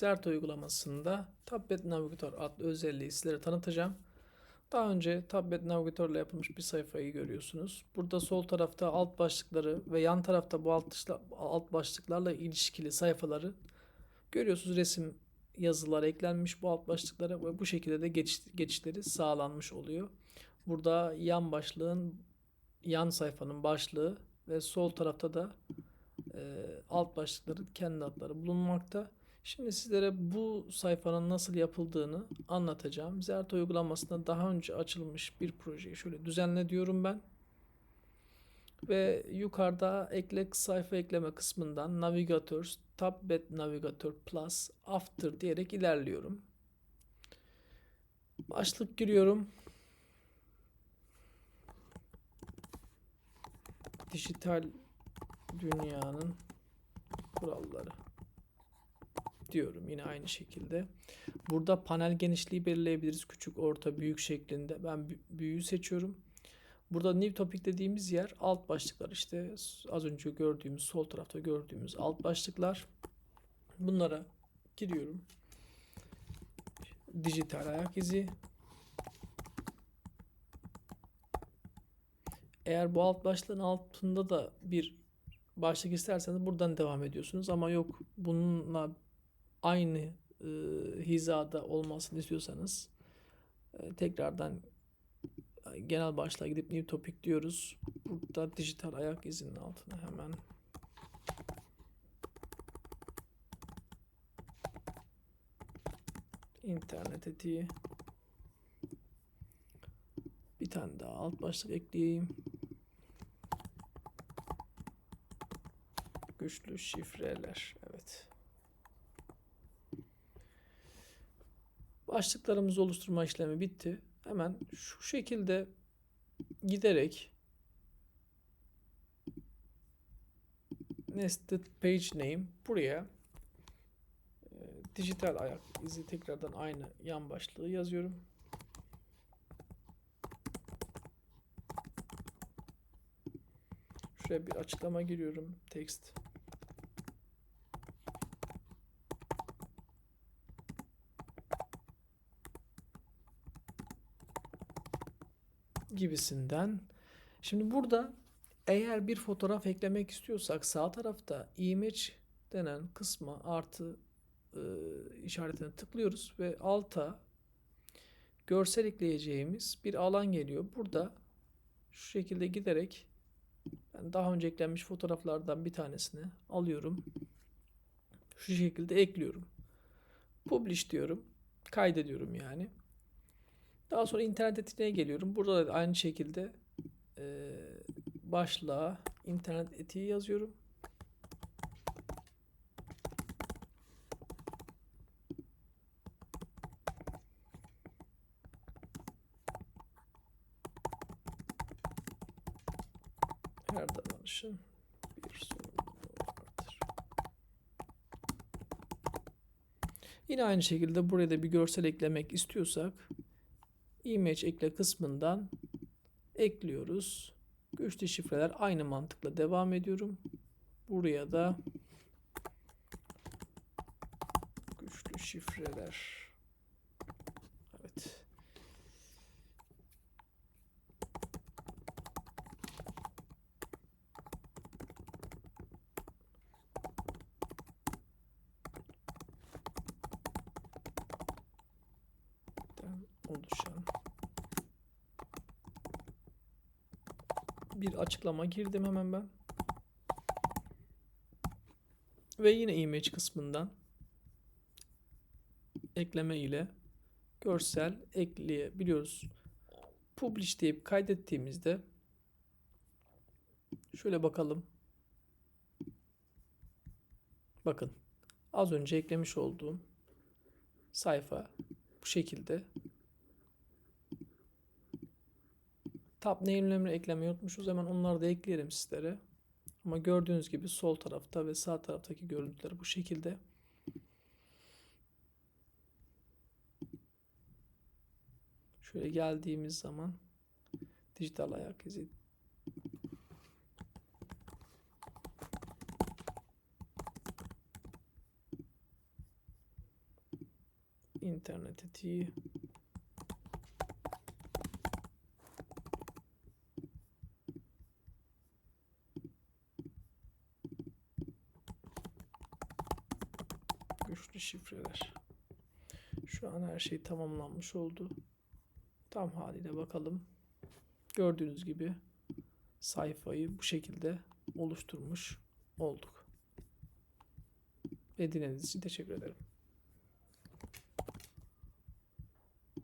Zerto uygulamasında Tablet Navigator adlı özelliği sizlere tanıtacağım. Daha önce Tablet Navigator ile yapılmış bir sayfayı görüyorsunuz. Burada sol tarafta alt başlıkları ve yan tarafta bu alt başlıklarla ilişkili sayfaları görüyorsunuz. Resim yazılar eklenmiş bu alt başlıklara ve bu şekilde de geçiş, geçişleri sağlanmış oluyor. Burada yan başlığın yan sayfanın başlığı ve sol tarafta da e, alt başlıkların kendi adları bulunmakta. Şimdi sizlere bu sayfanın nasıl yapıldığını anlatacağım. Zerto uygulamasında daha önce açılmış bir projeyi şöyle düzenle diyorum ben. Ve yukarıda ekle sayfa ekleme kısmından Navigators, Tablet Navigator Plus, After diyerek ilerliyorum. Başlık giriyorum. Dijital dünyanın kuralları diyorum yine aynı şekilde. Burada panel genişliği belirleyebiliriz. Küçük, orta, büyük şeklinde. Ben bü- büyüğü seçiyorum. Burada new topic dediğimiz yer alt başlıklar işte az önce gördüğümüz sol tarafta gördüğümüz alt başlıklar. Bunlara giriyorum. Dijital ayak izi. Eğer bu alt başlığın altında da bir başlık isterseniz buradan devam ediyorsunuz ama yok bununla aynı e, hizada olmasını istiyorsanız e, tekrardan e, genel başlığa gidip new topic diyoruz. Burada dijital ayak izinin altına hemen internet etiği bir tane daha alt başlık ekleyeyim. Güçlü şifreler. Başlıklarımızı oluşturma işlemi bitti. Hemen şu şekilde giderek nested page name buraya e, dijital ayak izi tekrardan aynı yan başlığı yazıyorum. Şuraya bir açıklama giriyorum. Text. Gibisinden. Şimdi burada eğer bir fotoğraf eklemek istiyorsak sağ tarafta image denen kısma artı e, işaretine tıklıyoruz ve alta görsel ekleyeceğimiz bir alan geliyor. Burada şu şekilde giderek ben daha önce eklenmiş fotoğraflardan bir tanesini alıyorum. Şu şekilde ekliyorum. Publish diyorum. Kaydediyorum yani. Daha sonra internet etiğine geliyorum. Burada da aynı şekilde e, başlığa internet etiği yazıyorum. Her davranışın bir sorumluluğu vardır. Yine aynı şekilde buraya da bir görsel eklemek istiyorsak image ekle kısmından ekliyoruz. Güçlü şifreler aynı mantıkla devam ediyorum. Buraya da güçlü şifreler. Bir açıklama girdim hemen ben. Ve yine image kısmından ekleme ile görsel ekleyebiliyoruz. Publish deyip kaydettiğimizde şöyle bakalım. Bakın az önce eklemiş olduğum sayfa bu şekilde. Tab name'lerini eklemeyi unutmuşuz. Hemen onları da ekleyelim sizlere. Ama gördüğünüz gibi sol tarafta ve sağ taraftaki görüntüler bu şekilde. Şöyle geldiğimiz zaman dijital ayak izi internet etiği güçlü şifreler. Şu an her şey tamamlanmış oldu. Tam haliyle bakalım. Gördüğünüz gibi sayfayı bu şekilde oluşturmuş olduk. Ve dinlediğiniz için teşekkür ederim.